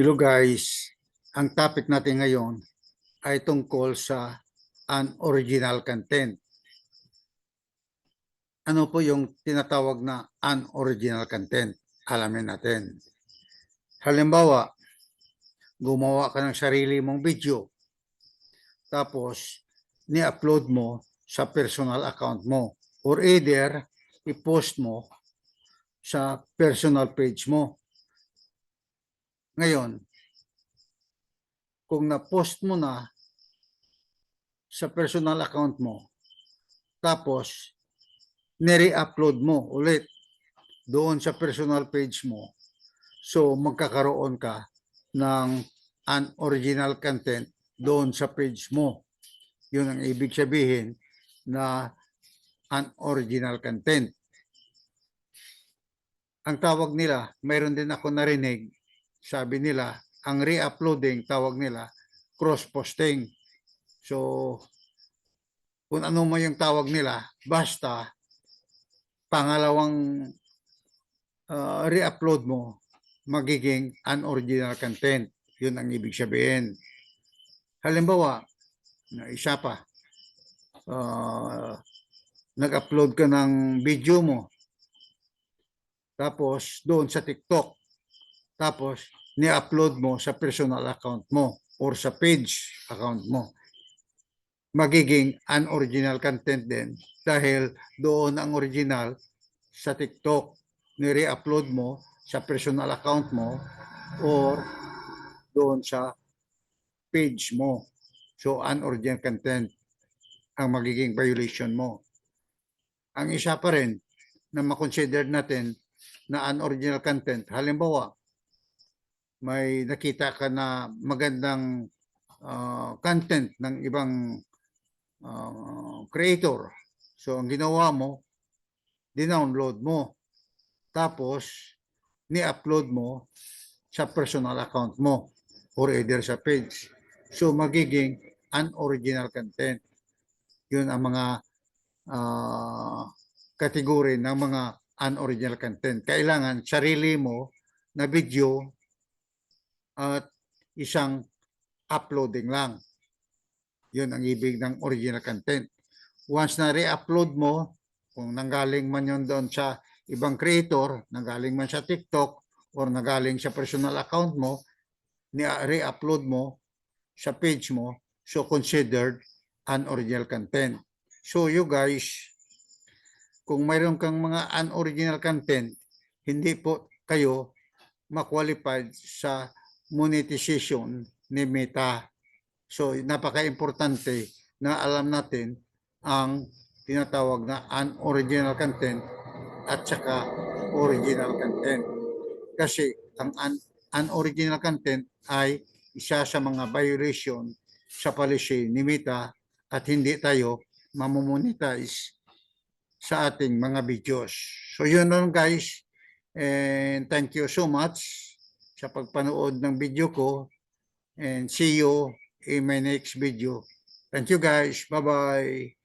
Hello guys, ang topic natin ngayon ay tungkol sa unoriginal content. Ano po yung tinatawag na unoriginal content? Alamin natin. Halimbawa, gumawa ka ng sarili mong video. Tapos, ni-upload mo sa personal account mo. Or either, i-post mo sa personal page mo. Ngayon, kung na-post mo na sa personal account mo, tapos nire-upload mo ulit doon sa personal page mo, so magkakaroon ka ng unoriginal content doon sa page mo. Yun ang ibig sabihin na unoriginal content. Ang tawag nila, mayroon din ako narinig, sabi nila, ang re-uploading, tawag nila, cross-posting. So, kung ano mo yung tawag nila, basta pangalawang uh, re-upload mo, magiging unoriginal content. Yun ang ibig sabihin. Halimbawa, isa pa, uh, nag-upload ka ng video mo, tapos doon sa TikTok, tapos ni-upload mo sa personal account mo or sa page account mo. Magiging unoriginal content din dahil doon ang original sa TikTok ni-re-upload mo sa personal account mo or doon sa page mo. So unoriginal content ang magiging violation mo. Ang isa pa rin na makonsider natin na unoriginal content, halimbawa, may nakita ka na magandang uh, content ng ibang uh, creator. So, ang ginawa mo, dinownload mo. Tapos, ni-upload mo sa personal account mo or either sa page. So, magiging unoriginal content. Yun ang mga uh, kategory ng mga unoriginal content. Kailangan sarili mo na video at isang uploading lang. Yun ang ibig ng original content. Once na re-upload mo, kung nanggaling man yun doon sa ibang creator, nanggaling man sa TikTok, or nanggaling sa personal account mo, ni-re-upload mo sa page mo, so considered unoriginal content. So you guys, kung mayroon kang mga unoriginal content, hindi po kayo ma-qualified sa monetization ni Meta. So napaka-importante na alam natin ang tinatawag na unoriginal content at saka original content. Kasi ang un- unoriginal content ay isa sa mga violation sa policy ni Meta at hindi tayo mamomonetize sa ating mga videos. So yun lang guys. And thank you so much sa pagpanood ng video ko. And see you in my next video. Thank you guys. Bye-bye.